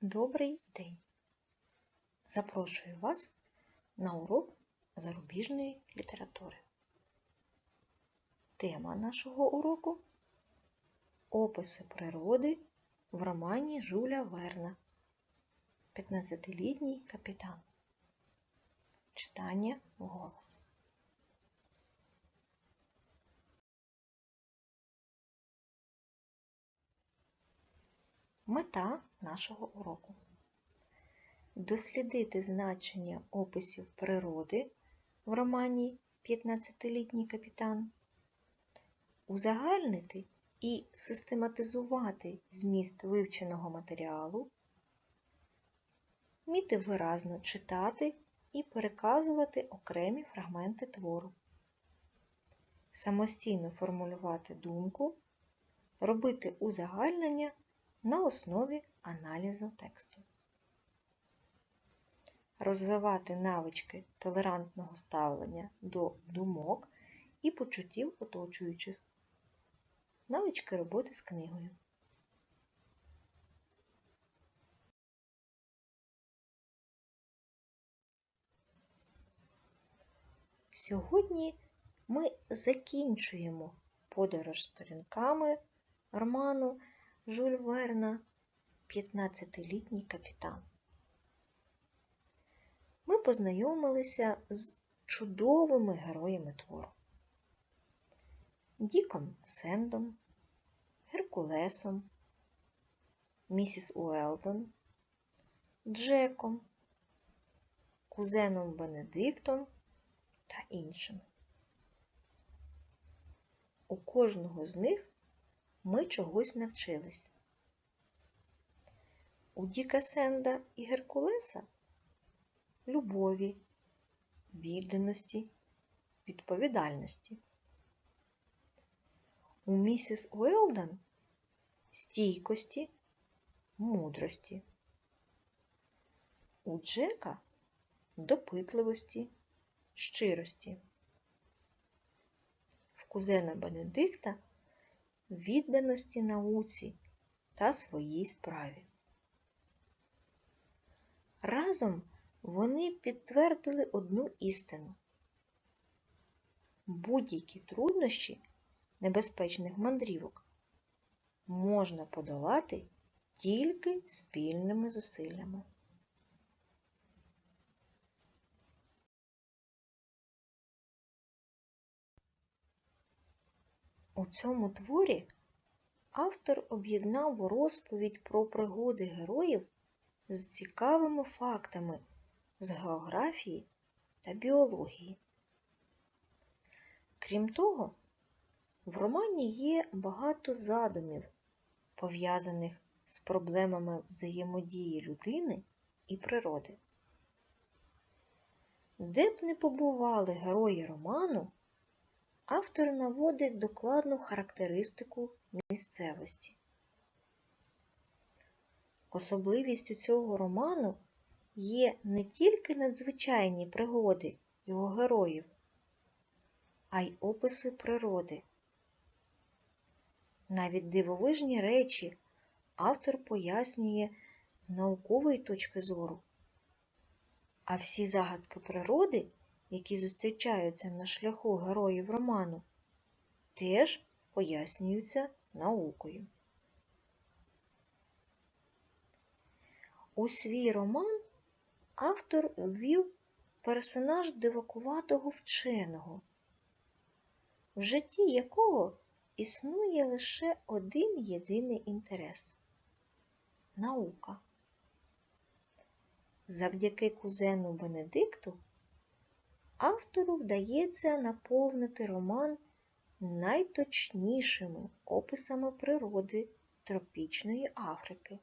Добрий день! Запрошую вас на урок зарубіжної літератури. Тема нашого уроку Описи природи в романі Жуля Верна 15-літній капітан. Читання вголос. Мета нашого уроку. Дослідити значення описів природи в романі 15-літній капітан, узагальнити і систематизувати зміст вивченого матеріалу, вміти виразно читати і переказувати окремі фрагменти твору, самостійно формулювати думку, робити узагальнення на основі аналізу тексту. Розвивати навички толерантного ставлення до думок і почуттів оточуючих. Навички роботи з книгою. Сьогодні ми закінчуємо подорож сторінками роману Жюль Верна 15-літній капітан. Ми познайомилися з чудовими героями твору. Діком Сендом, Геркулесом, місіс Уелдон, Джеком, кузеном Бенедиктом та іншими. У кожного з них ми чогось навчились. У Діка Сенда і Геркулеса любові, відданості, відповідальності. У місіс Уелдон стійкості, мудрості. У Джека допитливості, щирості. В кузена Бенедикта відданості науці та своїй справі. Разом вони підтвердили одну істину. Будь-які труднощі небезпечних мандрівок можна подолати тільки спільними зусиллями. У цьому творі автор об'єднав розповідь про пригоди героїв з цікавими фактами з географії та біології. Крім того, в романі є багато задумів, пов'язаних з проблемами взаємодії людини і природи. Де б не побували герої роману, автор наводить докладну характеристику місцевості. Особливістю цього роману є не тільки надзвичайні пригоди його героїв, а й описи природи. Навіть дивовижні речі автор пояснює з наукової точки зору, а всі загадки природи, які зустрічаються на шляху героїв роману, теж пояснюються наукою. У свій роман автор ввів персонаж дивакуватого вченого, в житті якого існує лише один єдиний інтерес наука. Завдяки кузену Бенедикту автору вдається наповнити роман найточнішими описами природи тропічної Африки,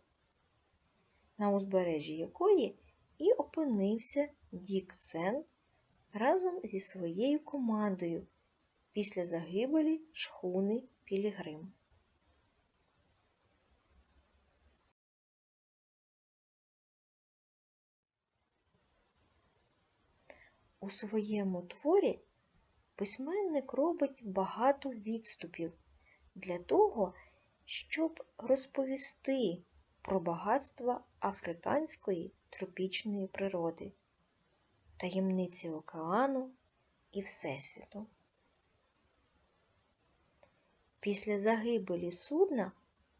на узбережжі якої і опинився Дік Сен разом зі своєю командою після загибелі шхуни Пілігрим. У своєму творі письменник робить багато відступів для того, щоб розповісти про багатства африканської тропічної природи, таємниці океану і Всесвіту. Після загибелі судна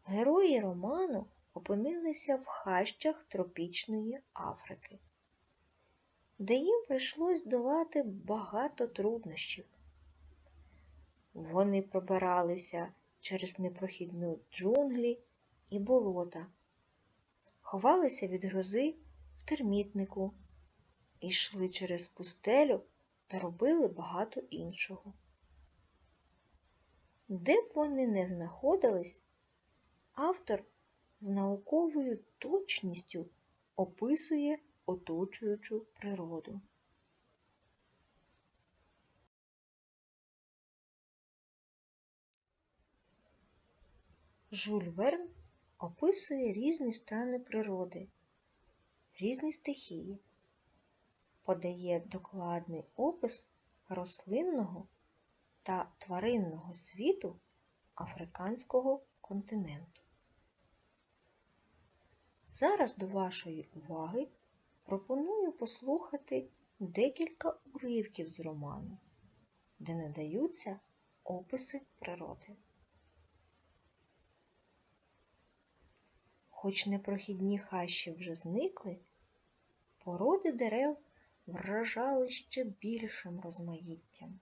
герої роману опинилися в хащах тропічної Африки, де їм прийшлось долати багато труднощів. Вони пробиралися через непрохідні джунглі і болота, ховалися від грози в термітнику, йшли через пустелю та робили багато іншого. Де б вони не знаходились, автор з науковою точністю описує оточуючу природу. Жюль Верн описує різні стани природи, різні стихії, подає докладний опис рослинного та тваринного світу африканського континенту. Зараз до вашої уваги пропоную послухати декілька уривків з роману, де надаються описи природи. Хоч непрохідні хащі вже зникли, породи дерев вражали ще більшим розмаїттям.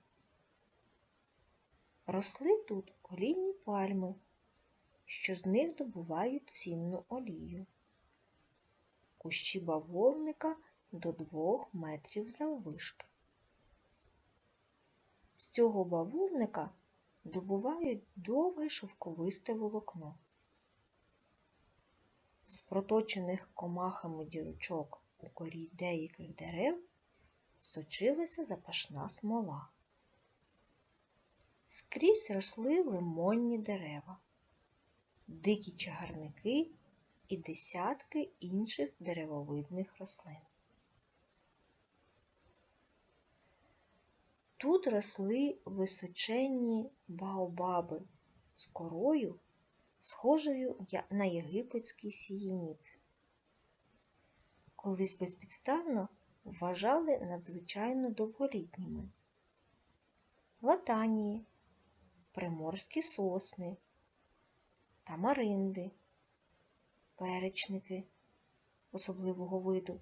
Росли тут олійні пальми, що з них добувають цінну олію, кущі бавовника до двох метрів заввишки. З цього бавовника добувають довге шовковисте волокно. З проточених комахами дірочок у корі деяких дерев сочилася запашна смола. Скрізь росли лимонні дерева, дикі чагарники і десятки інших деревовидних рослин. Тут росли височенні баобаби з корою, схожою на єгипетський сієніт. Колись безпідставно вважали надзвичайно довголітніми. Латанії, приморські сосни, тамаринди, перечники особливого виду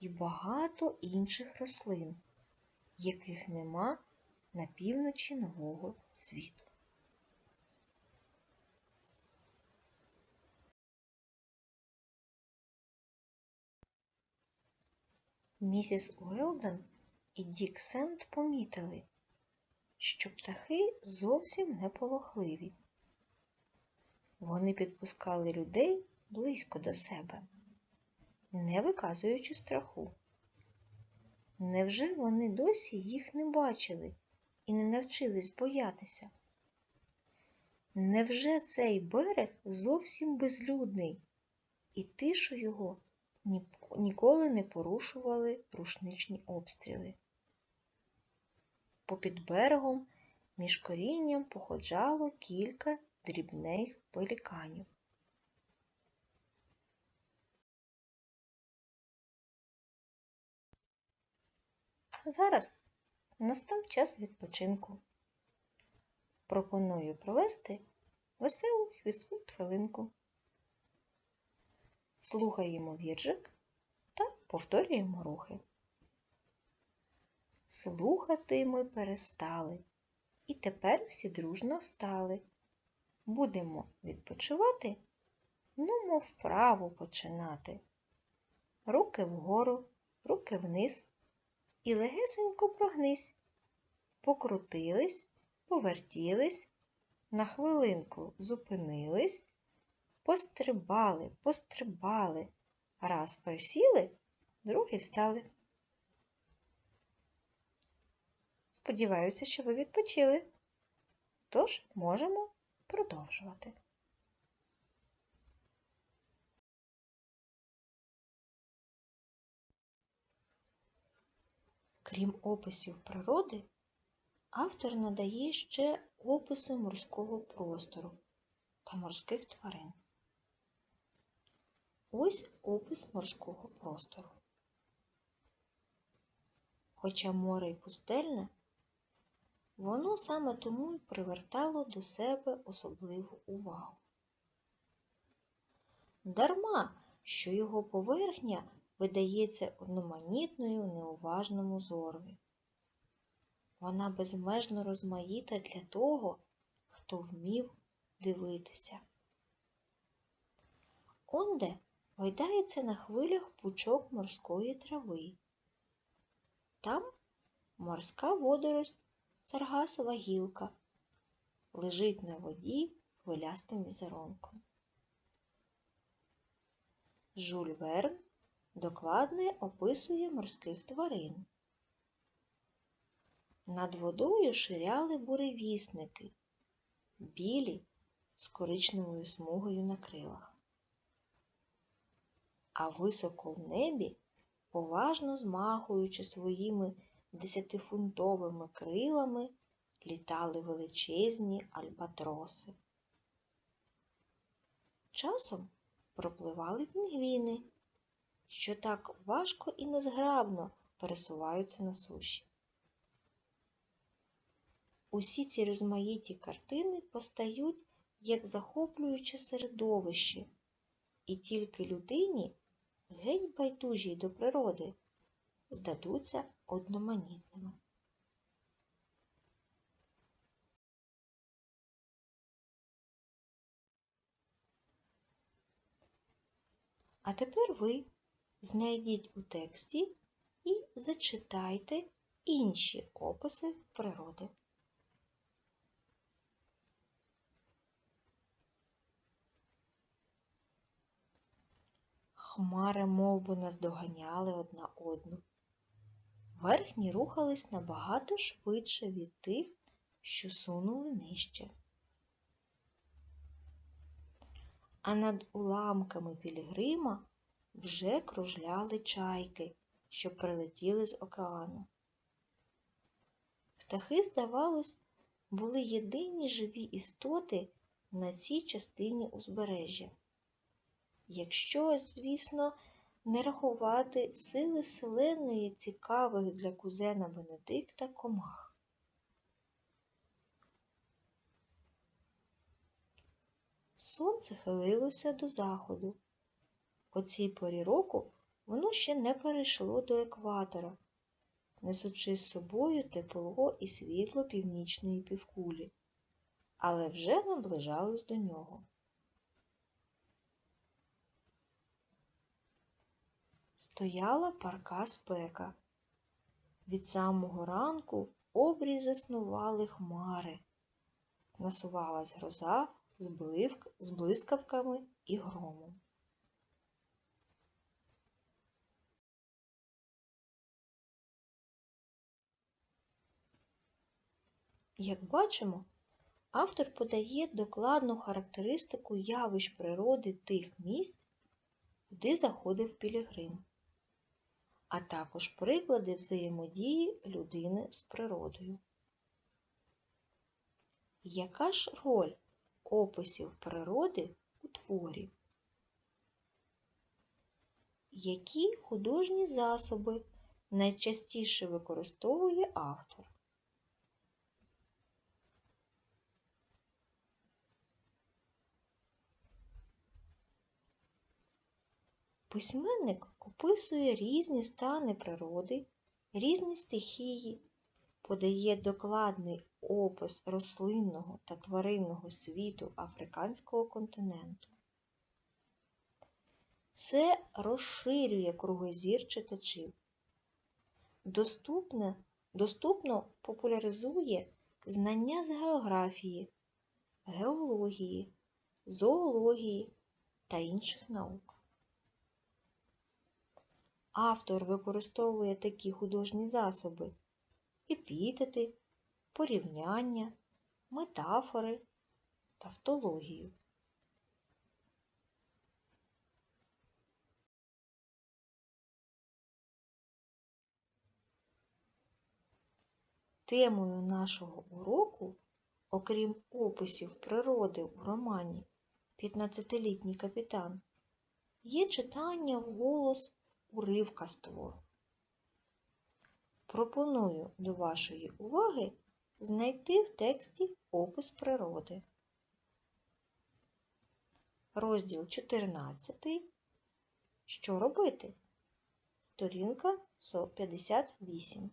і багато інших рослин, яких нема на півночі нового світу. Місіс Уелдон і Дік Сент помітили, що птахи зовсім не полохливі. Вони підпускали людей близько до себе, не виказуючи страху. Невже вони досі їх не бачили і не навчились боятися? Невже цей берег зовсім безлюдний, і тишу його ніколи не порушували рушничні обстріли? Попід берегом між корінням походжало кілька дрібних пеліканів. А зараз настав час відпочинку. Пропоную провести веселу хвістку хвилинку. Слухаємо віржик та повторюємо рухи. Слухати ми перестали, і тепер всі дружно встали. Будемо відпочивати, ну, мов вправо починати. Руки вгору, руки вниз і легесенько прогнись. Покрутились, повертілись, на хвилинку зупинились, пострибали, пострибали, раз присіли, другий встали. Сподіваюся, що ви відпочили. Тож можемо продовжувати. Крім описів природи, автор надає ще описи морського простору та морських тварин. Ось опис морського простору. Хоча море й пустельне, воно саме тому й привертало до себе особливу увагу. Дарма, що його поверхня видається одноманітною неуважному зорові. Вона безмежно розмаїта для того, хто вмів дивитися. Онде гойдається на хвилях пучок морської трави. Там морська водорость саргасова гілка лежить на воді хвилястим візерунком. Жюль Верн докладно описує морських тварин. Над водою ширяли буревісники, білі з коричневою смугою на крилах. А високо в небі, поважно змахуючи своїми десятифунтовими крилами, літали величезні альбатроси. Часом пропливали пінгвіни, що так важко і незграбно пересуваються на суші. Усі ці розмаїті картини постають як захоплююче середовище, і тільки людині, геть байдужій до природи, здадуться одноманітними. А тепер ви знайдіть у тексті і зачитайте інші описи природи. Хмари мовби наздоганяли одна одну. Верхні рухались набагато швидше від тих, що сунули нижче. А над уламками пілігрима вже кружляли чайки, що прилетіли з океану. Птахи, здавалось, були єдині живі істоти на цій частині узбережжя. Якщо, звісно, не рахувати сили селеної цікавих для кузена Бенедикта комах. Сонце хилилося до заходу. О цій порі року воно ще не перейшло до екватора, несучи з собою тепло і світло північної півкулі, але вже наближалось до нього. Стояла парка спека. Від самого ранку обрій заснували хмари, насувалась гроза з блискавками і громом. Як бачимо, автор подає докладну характеристику явищ природи тих місць, куди заходив Пілігрим, а також приклади взаємодії людини з природою. Яка ж роль описів природи у творі? Які художні засоби найчастіше використовує автор? Письменник описує різні стани природи, різні стихії, подає докладний опис рослинного та тваринного світу африканського континенту. Це розширює кругозір читачів. Доступне, доступно популяризує знання з географії, геології, зоології та інших наук. Автор використовує такі художні засоби епітети, порівняння, метафори, тавтологію. Темою нашого уроку, окрім описів природи у романі «15-літній капітан», є читання вголос уривка твору. Пропоную до вашої уваги знайти в тексті опис природи. Розділ 14. Що робити? Сторінка 58.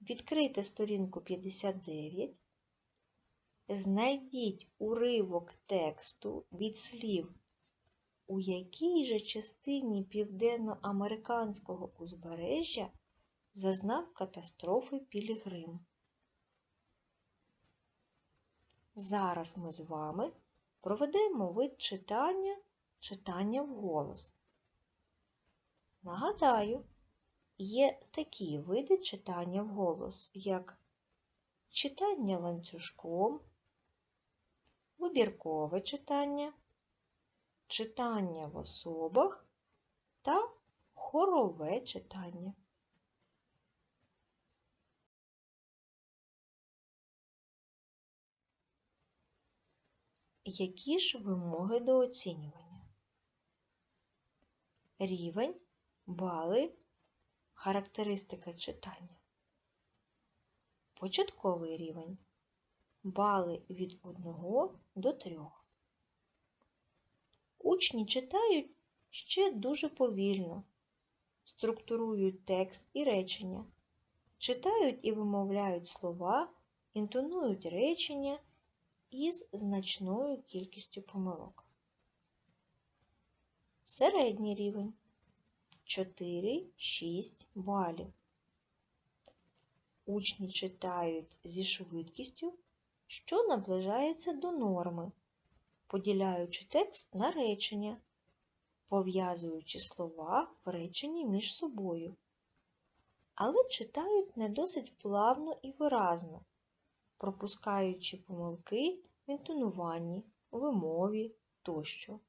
Відкрийте сторінку 59. Знайдіть уривок тексту від слів, у якій же частині південноамериканського узбережжя зазнав катастрофи Пілігрим. Зараз ми з вами проведемо вид читання читання вголос. Нагадаю, є такі види читання вголос, як читання ланцюжком, вибіркове читання, читання в особах та хорове читання. Які ж вимоги до оцінювання? Рівень, бали, характеристика читання. Початковий рівень. Бали від 1 до 3. Учні читають ще дуже повільно, структурують текст і речення, читають і вимовляють слова, інтонують речення із значною кількістю помилок. Середній рівень 4-6 балів. Учні читають зі швидкістю, що наближається до норми, поділяючи текст на речення, пов'язуючи слова в реченні між собою, але читають не досить плавно і виразно, пропускаючи помилки в інтонуванні, вимові тощо.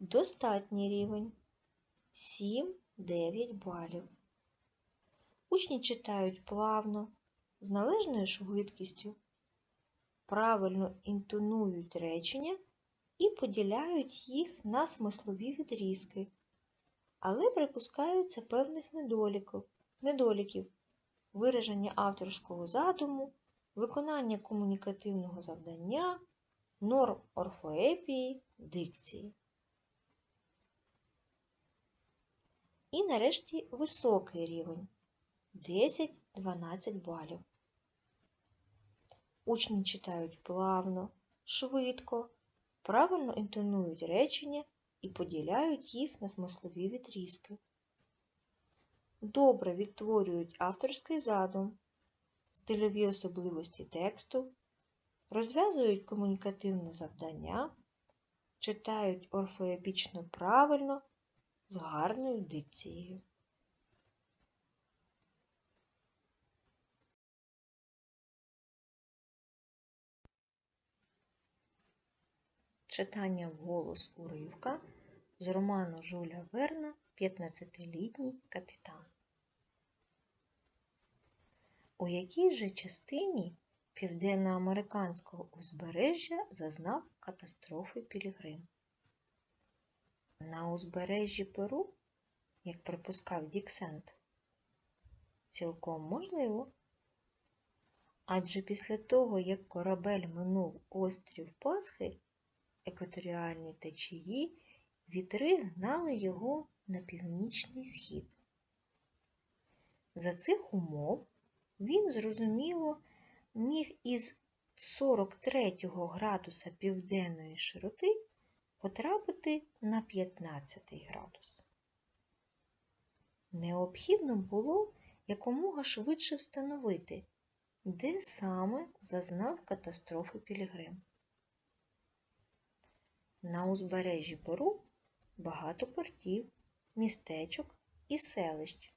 Достатній рівень 7-9 балів. Учні читають плавно, з належною швидкістю, правильно інтонують речення і поділяють їх на смислові відрізки, але припускаються певних недоліків, недоліків вираження авторського задуму, виконання комунікативного завдання, норм орфоепії, дикції. І нарешті високий рівень 10-12 балів. Учні читають плавно, швидко, правильно інтонують речення і поділяють їх на смислові відрізки. Добре відтворюють авторський задум, стильові особливості тексту, розв'язують комунікативне завдання, читають орфоепічно правильно з гарною дикцією. Читання вголос уривка з роману Жуля Верна «15-літній капітан. У якій же частині південноамериканського узбережжя зазнав катастрофи Пілігрим? На узбережжі Перу, як припускав Діксент, цілком можливо. Адже після того, як корабель минув острів Пасхи, екваторіальні течії, вітри гнали його на північний схід. За цих умов він, зрозуміло, міг із 43 градуса південної широти потрапити на 15 градус. Необхідно було якомога швидше встановити, де саме зазнав катастрофу Пілігрим. На узбережжі Перу багато портів, містечок і селищ.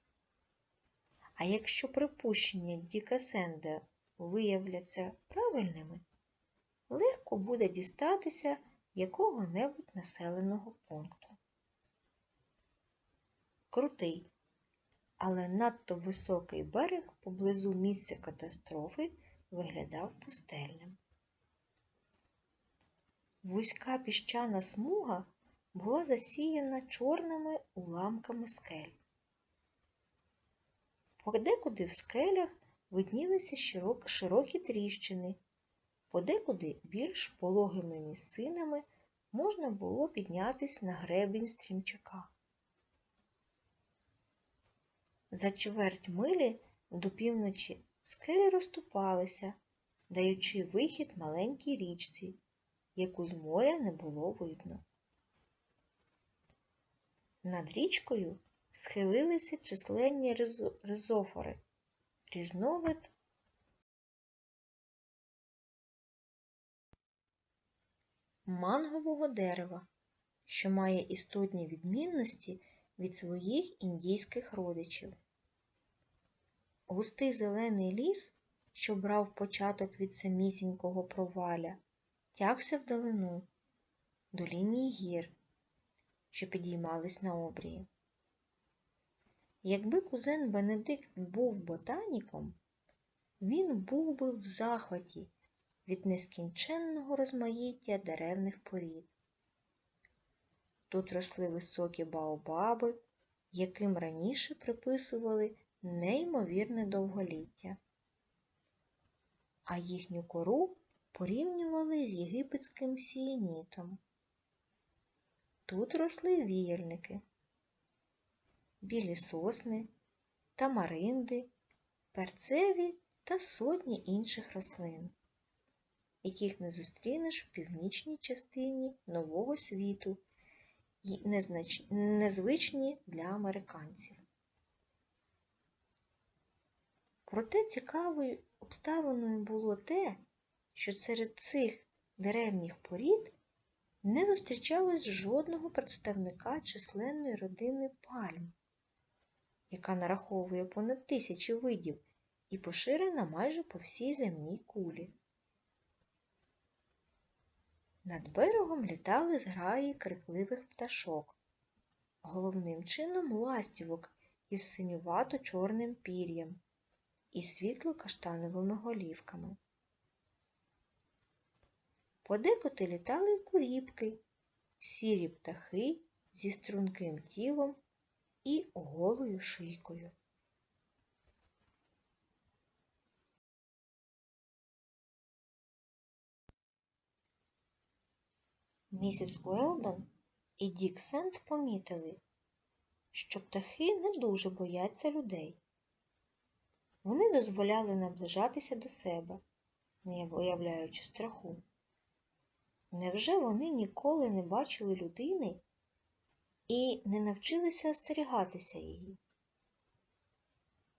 А якщо припущення Діка Сенде виявляться правильними, легко буде дістатися якого-небудь населеного пункту. Крутий, але надто високий берег поблизу місця катастрофи виглядав пустельним. Вузька піщана смуга була засіяна чорними уламками скель. Подекуди в скелях виднілися широк- широкі тріщини, подекуди більш пологими місцинами можна було піднятись на гребінь стрімчака. За чверть милі до півночі скелі розступалися, даючи вихід маленькій річці, яку з моря не було видно. Над річкою схилилися численні ризофори, різновид мангового дерева, що має істотні відмінності від своїх індійських родичів. Густий зелений ліс, що брав початок від самісінького проваля, тягся вдалину до лінії гір, що підіймались на обрії. Якби кузен Бенедикт був ботаніком, він був би в захваті від нескінченного розмаїття деревних порід. Тут росли високі баобаби, яким раніше приписували неймовірне довголіття, а їхню кору порівнювали з єгипетським сієнітом. Тут росли віяльники, білі сосни, тамаринди, перцеві та сотні інших рослин, яких не зустрінеш в північній частині Нового світу і незнач... незвичні для американців. Проте цікавою обставиною було те, що серед цих деревніх порід не зустрічалось жодного представника численної родини пальм, яка нараховує понад тисячі видів і поширена майже по всій земній кулі. Над берегом літали зграї крикливих пташок, головним чином ластівок із синювато-чорним пір'ям і світло-каштановими голівками. Подекуди літали куріпки, сірі птахи зі струнким тілом і голою шийкою. Місіс Уелдон і Дік Сент помітили, що птахи не дуже бояться людей. Вони дозволяли наближатися до себе, не виявляючи страху. Невже вони ніколи не бачили людини і не навчилися остерігатися її?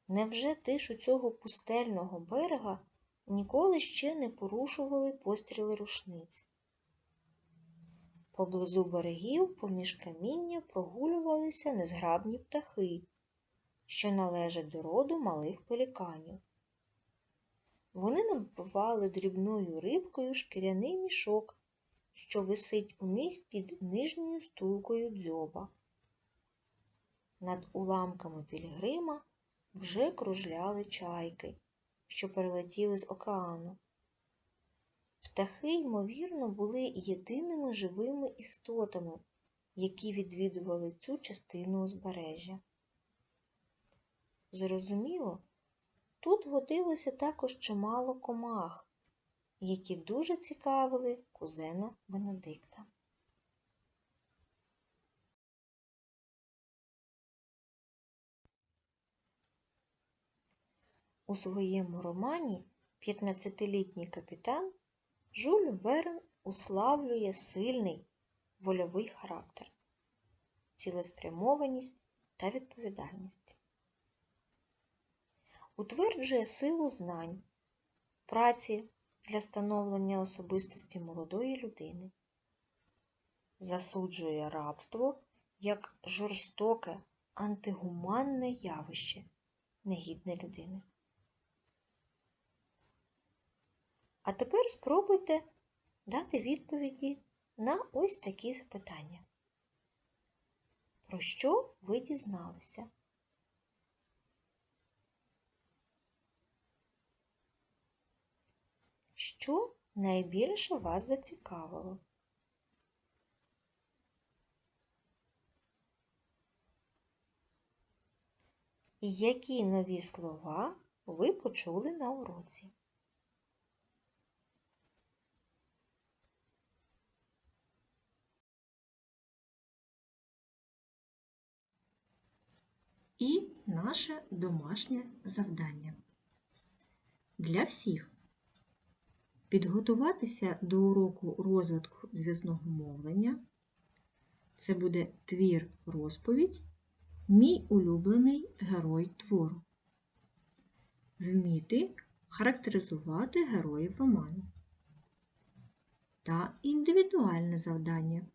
Невже тишу цього пустельного берега ніколи ще не порушували постріли рушниць? Поблизу берегів поміж каміння прогулювалися незграбні птахи, що належать до роду малих пеліканів. Вони набивали дрібною рибкою шкіряний мішок, що висить у них під нижньою стулкою дзьоба. Над уламками пілігрима вже кружляли чайки, що перелетіли з океану. Птахи, ймовірно, були єдиними живими істотами, які відвідували цю частину узбережжя. Зрозуміло, тут водилося також чимало комах, які дуже цікавили кузена Бенедикта. У своєму романі 15-літній капітан Жюль Верн уславлює сильний вольовий характер, цілеспрямованість та відповідальність. Утверджує силу знань, праці для становлення особистості молодої людини, засуджує рабство як жорстоке антигуманне явище, негідне людини. А тепер спробуйте дати відповіді на ось такі запитання. Про що ви дізналися? що найбільше вас зацікавило. Які нові слова ви почули на уроці? І наше домашнє завдання. Для всіх підготуватися до уроку розвитку зв'язного мовлення. Це буде твір розповідь, мій улюблений герой твору. Вміти характеризувати героїв роману. Та індивідуальне завдання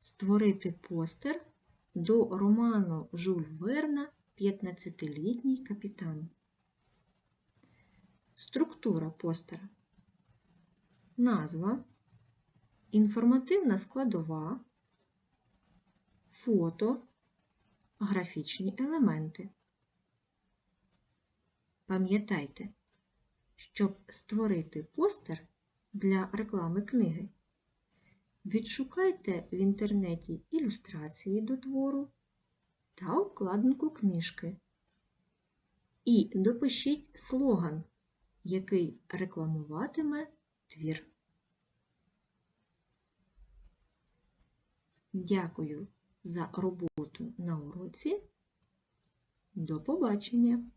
створити постер до роману Жюль Верна «15-літній капітан. Структура постера. Назва, інформативна складова, фото, графічні елементи. Пам'ятайте, щоб створити постер для реклами книги, відшукайте в інтернеті ілюстрації до твору та обкладинку книжки і допишіть слоган, який рекламуватиме твір. Дякую за роботу на уроці. До побачення!